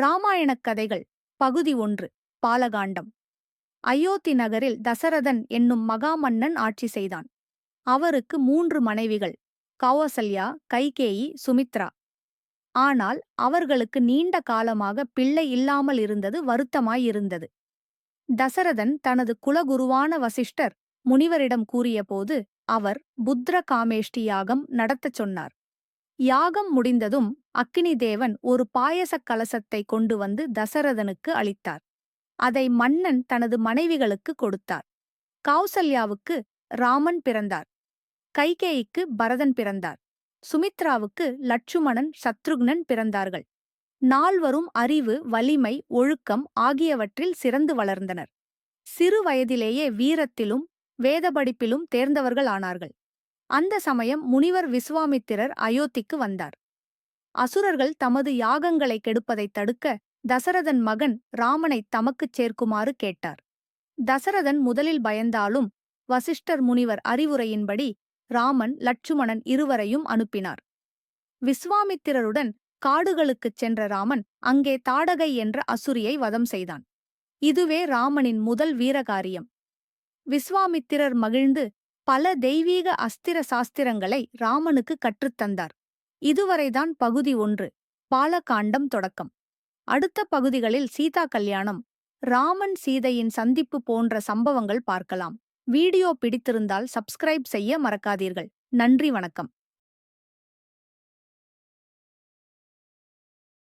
இராமாயணக் கதைகள் பகுதி ஒன்று பாலகாண்டம். அயோத்தி நகரில் தசரதன் என்னும் மகாமன்னன் ஆட்சி செய்தான். அவருக்கு மூன்று மனைவிகள் கௌசல்யா கைகேயி சுமித்ரா. ஆனால் அவர்களுக்கு நீண்ட காலமாக பிள்ளை இல்லாமல் இருந்தது வருத்தமாயிருந்தது. தசரதன் தனது குலகுருவான வசிஷ்டர் முனிவரிடம் கூறியபோது அவர் புத்திர காமேஷ்டி யாகம் நடத்தச் சொன்னார். யாகம் முடிந்ததும் அக்கினி தேவன் ஒரு பாயசக் கலசத்தை கொண்டு வந்து தசரதனுக்கு அளித்தார். அதை மன்னன் தனது மனைவிகளுக்கு கொடுத்தார். கௌசல்யாவுக்கு ராமன் பிறந்தார். கைகேயிக்கு பரதன் பிறந்தார். சுமித்ராவுக்கு லட்சுமணன் சத்ருக்னன் பிறந்தார்கள். நால்வரும் அறிவு வலிமை ஒழுக்கம் ஆகியவற்றில் சிறந்து வளர்ந்தனர். சிறு வயதிலேயே வீரத்திலும் வேதபடிப்பிலும் தேர்ந்தவர்கள் ஆனார்கள் அந்த சமயம் முனிவர் விஸ்வாமித்திரர் அயோத்திக்கு வந்தார். அசுரர்கள் தமது யாகங்களை கெடுப்பதைத் தடுக்க தசரதன் மகன் ராமனைத் தமக்குச் சேர்க்குமாறு கேட்டார். தசரதன் முதலில் பயந்தாலும் வசிஷ்டர் முனிவர் அறிவுரையின்படி ராமன் லட்சுமணன் இருவரையும் அனுப்பினார். விஸ்வாமித்திரருடன் காடுகளுக்குச் சென்ற ராமன் அங்கே தாடகை என்ற அசுரியை வதம் செய்தான். இதுவே ராமனின் முதல் வீரகாரியம். விஸ்வாமித்திரர் மகிழ்ந்து பல தெய்வீக அஸ்திர சாஸ்திரங்களை ராமனுக்கு கற்றுத்தந்தார் இதுவரைதான் பகுதி ஒன்று பாலகாண்டம் தொடக்கம். அடுத்த பகுதிகளில் சீதா கல்யாணம் ராமன் சீதையின் சந்திப்பு போன்ற சம்பவங்கள் பார்க்கலாம். வீடியோ பிடித்திருந்தால் சப்ஸ்கிரைப் செய்ய மறக்காதீர்கள். நன்றி வணக்கம்.